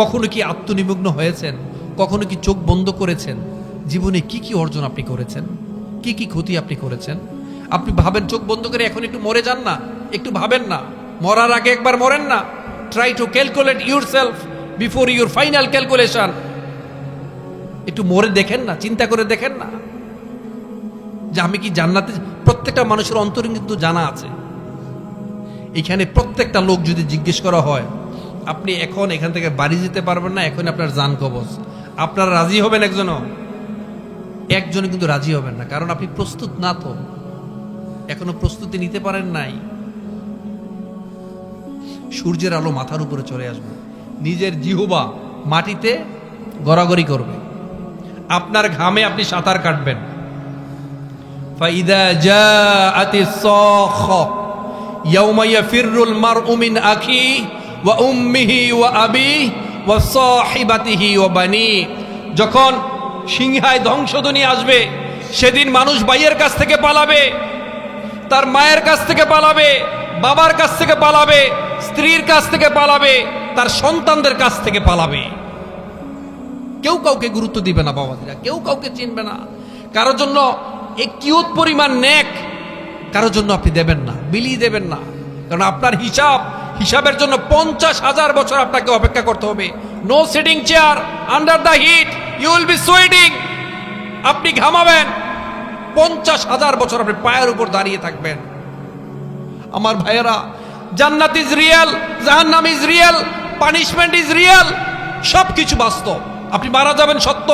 কখনো কি আত্মনিমগ্ন হয়েছেন? কখনো কি চোখ বন্ধ করেছেন? জীবনে কি কি অর্জন আপনি করেছেন? কি কি ক্ষতি আপনি করেছেন? আপনি ভাবেন চোখ বন্ধ করে এখন একটু মরে যান না, একটু ভাবেন না। মরার আগে একবার মরেন না। Try to calculate yourself before your final calculation একটু মরে দেখেন না, চিন্তা করে দেখেন না। যে আমি কি জান্নাতে প্রত্যেকটা মানুষের অন্তরে কিন্তু জানা আছে। এখানে প্রত্যেকটা লোক যদি জিজ্ঞেস করা হয় আপনি এখন এখান থেকে বাড়ি যেতে পারবেন না, এখন আপনার যান কবচ। আপনার রাজি হবেন একজনও? একজন কিন্তু রাজি হবেন না, কারণ আপনি প্রস্তুত না তো। এখনও প্রস্তুতি নিতে পারেন নাই। সূর্যের আলো মাথার উপরে চলে আসবে। নিজের জিহুবা মাটিতে গড়াগড়ি করবে। আপনার ঘামে আপনি সাঁতার কাটবেন। ফাইদা ওয়া উম্মিহি ওয়া আবি ওয়া সাহিবাতিহি ওয়া বানি। যখন সিংহায় ধ্বংসধ্বনি আসবে, সেদিন মানুষ ভাইয়ের কাছ থেকে পালাবে, তার মায়ের কাছ থেকে পালাবে, বাবার কাছ থেকে পালাবে, স্ত্রীর কাছ থেকে পালাবে, তার সন্তানদের কাছ থেকে পালাবে। কেউ কাউকে গুরুত্ব দিবে না বাবাদিরা কেউ কাউকে চিনবে না। কারও জন্য কিউত পরিমাণ নেক কারও জন্য আপনি দেবেন না বিলি দেবেন না। কারণ আপনার হিসাব হিসাবের জন্য পঞ্চাশ হাজার বছর আপনাকে অপেক্ষা করতে হবে। No sitting chair under the heat you will be sweating আপনি ঘামাবেন। পঞ্চাশ হাজার বছর আপনি পায়ের উপর দাঁড়িয়ে থাকবেন। আমার ভাইয়েরা, জান্নাত ইজ রিয়েল জাহান্নাম is real punishment is real সব কিছু বাস্তব। আপনি মারা যাবেন সত্য,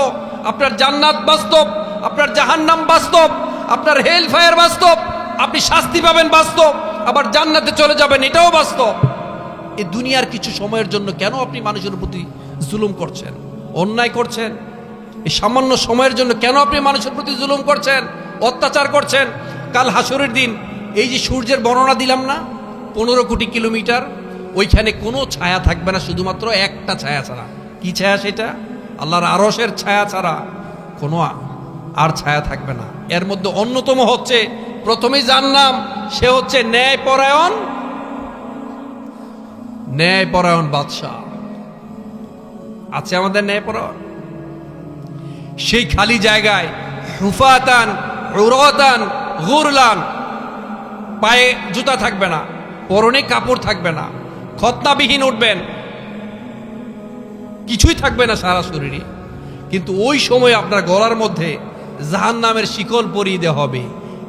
আপনার জান্নাত বাস্তব, আপনার জাহান্নাম বাস্তব, আপনার হেল ফায়ার বাস্তব, আপনি শাস্তি পাবেন বাস্তব, আবার জান্নাতে চলে যাবেন, এটাও বাস্তব। এই দুনিয়ার কিছু সময়ের জন্য কেন আপনি মানুষের প্রতি জুলুম করছেন? অন্যায় করছেন? এই সামান্য সময়ের জন্য কেন আপনি মানুষের প্রতি জুলুম করছেন? অত্যাচার করছেন? কাল হাসুরের দিন এই যে সূর্যের বর্ণনা দিলাম না, পনেরো কোটি কিলোমিটার, ওইখানে কোনো ছায়া থাকবে না, শুধুমাত্র একটা ছায়া ছাড়া। কি ছায়া সেটা? আল্লাহর আরসের ছায়া ছাড়া কোনো আর ছায়া থাকবে না। এর মধ্যে অন্যতম হচ্ছে, প্রথমেই যার নাম সে হচ্ছে ন্যায়পরায়ণ ন্যায়পরায়ণ বাদশাহ। আছে আমাদের ন্যায়পরায়ণ? সেই খালি জায়গায় হুফাতান উরতান গুরলান, পায়ে জুতা থাকবে না, পরনে কাপড় থাকবে না, খতনাবিহীন উঠবেন। কিছুই থাকবে না সারা শরীরে। কিন্তু ওই সময় আপনার গলার মধ্যে জাহান নামের শিকল পরিয়ে দেওয়া হবে।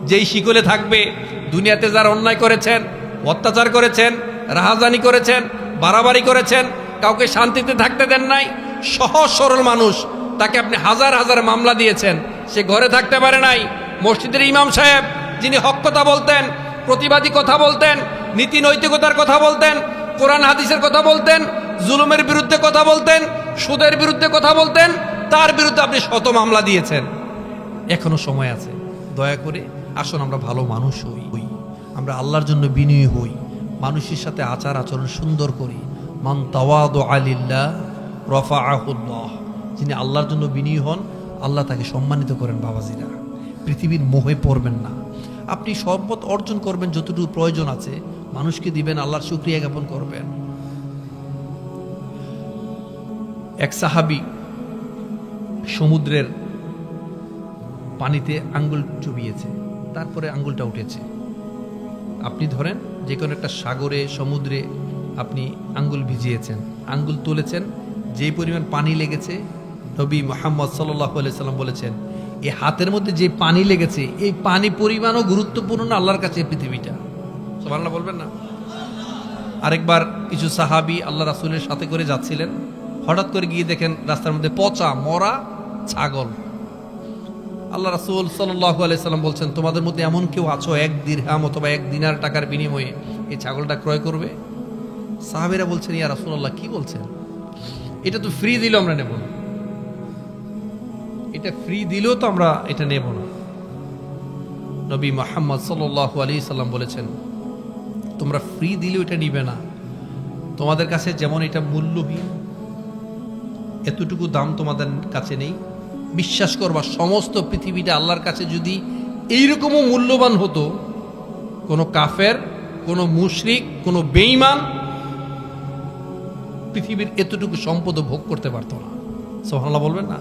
যেই শিকলে থাকবে দুনিয়াতে যারা অন্যায় করেছেন, অত্যাচার করেছেন রাহাজানি করেছেন, বাড়াবাড়ি করেছেন, কাউকে শান্তিতে থাকতে দেন নাই। সহজ সরল মানুষ, তাকে আপনি হাজার হাজার মামলা দিয়েছেন, সে ঘরে থাকতে পারে নাই। মসজিদের ইমাম সাহেব, যিনি হক কথা বলতেন, প্রতিবাদী কথা বলতেন, নীতি নৈতিকতার কথা বলতেন, কোরআন হাদিসের কথা বলতেন, জুলুমের বিরুদ্ধে কথা বলতেন, সুদের বিরুদ্ধে কথা বলতেন, তার বিরুদ্ধে আপনি শত মামলা দিয়েছেন। এখনও সময় আছে। দয়া করে আসুন, আমরা ভালো মানুষ হই। আমরা আল্লাহর জন্য বিনয়ী হই। মানুষের সাথে আচার আচরণ সুন্দর করি। মান তাওয়াদ আলিল্লাহ রফা আহুল্লাহ যিনি আল্লাহর জন্য বিনয়ী হন, আল্লাহ তাকে সম্মানিত করেন বাবাজিরা। পৃথিবীর মোহে পড়বেন না। আপনি সম্পদ অর্জন করবেন যতটুকু প্রয়োজন আছে। মানুষকে দিবেন, আল্লাহর শুক্রিয়া জ্ঞাপন করবেন। এক সাহাবি সমুদ্রের পানিতে আঙ্গুল চুবিয়েছে। তারপরে আঙ্গুলটা উঠেছে। আপনি ধরেন যে কোনো একটা সাগরে, সমুদ্রে আপনি আঙ্গুল ভিজিয়েছেন। আঙ্গুল তুলেছেন যেই পরিমাণ পানি লেগেছে, নবী মোহাম্মদ সাল্লাহ সাল্লাম বলেছেন এই হাতের মধ্যে যে পানি লেগেছে, এই পানি পরিমাণও গুরুত্বপূর্ণ আল্লাহর কাছে পৃথিবীটা? সব আল্লাহ বলবেন না? আরেকবার কিছু সাহাবি আল্লাহ রাসুলের সাথে করে যাচ্ছিলেন। হঠাৎ করে গিয়ে দেখেন রাস্তার মধ্যে পচা, মরা ছাগল। আল্লাহ রাসুল সাল্লাহ আলাইসাল্লাম বলছেন, তোমাদের মধ্যে এমন কেউ আছো এক দিরহাম অথবা এক দিনার টাকার বিনিময়ে এই ছাগলটা ক্রয় করবে? সাহাবিরা বলছেন, ইয়া রাসুল্লাহ কি বলছেন? এটা তো ফ্রি দিলেও আমরা নেব না। এটা ফ্রি দিলেও তো আমরা এটা নেব না। নবী মোহাম্মদ সাল্লাহ আলী সাল্লাম বলেছেন, তোমরা ফ্রি দিলেও এটা নিবে না। তোমাদের কাছে যেমন এটা মূল্যহীন, এতটুকু দাম তোমাদের কাছে নেই। বিশ্বাস করবা, সমস্ত পৃথিবীটা আল্লাহর কাছে যদি এইরকমও মূল্যবান হতো, কোনো কাফের, কোনো মুশরিক, কোনো বেঈমান পৃথিবীর এতটুকু সম্পদ ভোগ করতে পারতো না। সোহানাল্লাহ বলবেন না?